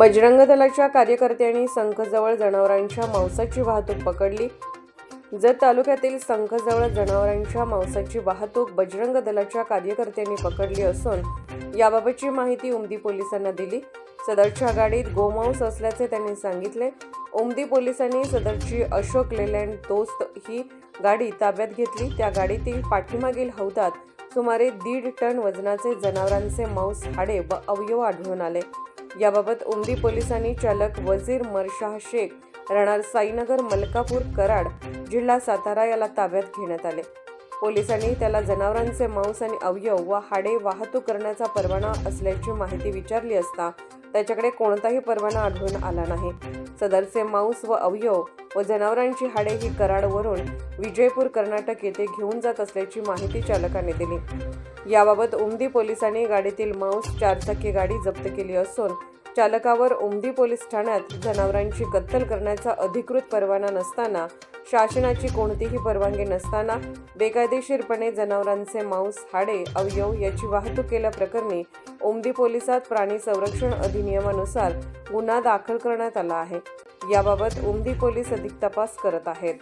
बजरंग दलाच्या कार्यकर्त्यांनी संखजवळ जनावरांच्या मांसाची वाहतूक पकडली. जत तालुक्यातील संखजवळ जनावरांच्या मांसाची वाहतूक बजरंग दलाच्या कार्यकर्त्यांनी पकडली असून याबाबतची माहिती उमदी पोलिसांना दिली. सदरच्या गाडीत गोमांस असल्याचे त्यांनी सांगितले. उमदी पोलिसांनी सदरची अशोक लेलँड दोस्त ही गाडी ताब्यात घेतली. त्या गाडीतील पाठीमागील हौदात सुमारे दीड टन वजनाचे जनावरांचे मांस हाडे व अवयव आढळून आले. याबाबत उमदी पोलिसांनी चालक वजीर मरशाह शेख राहणार साईनगर मलकापूर कराड जिल्हा सातारा याला ताब्यात घेण्यात आले. पोलिसांनी त्याला जनावरांचे मांस आणि अवयव व हाडे वाहतूक करण्याचा परवाना असल्याची माहिती विचारली असता त्याच्याकडे कोणताही परवाना आढळून आला नाही. सदरचे मांस व अवयव व जनावरांची हाडे ही कराडवरून विजयपूर कर्नाटक येथे घेऊन जात असल्याची माहिती चालकाने दिली. याबाबत उमदी पोलिसांनी गाडीतील मांस चारचाकी गाडी जप्त केली असून चालकावर उमदी पोलीस ठाण्यात जनावरांची कत्तल करण्याचा अधिकृत परवाना नसताना शासनाची कोणतीही परवानगी नसताना बेकायदेशीरपणे जनावरांचे मांस हाडे अवयव याची वाहतूक केल्याप्रकरणी उमदी पोलिसात प्राणी संरक्षण अधिनियमानुसार गुन्हा दाखल करण्यात आला आहे. याबाबत उमदी पोलीस अधिक तपास करत आहेत.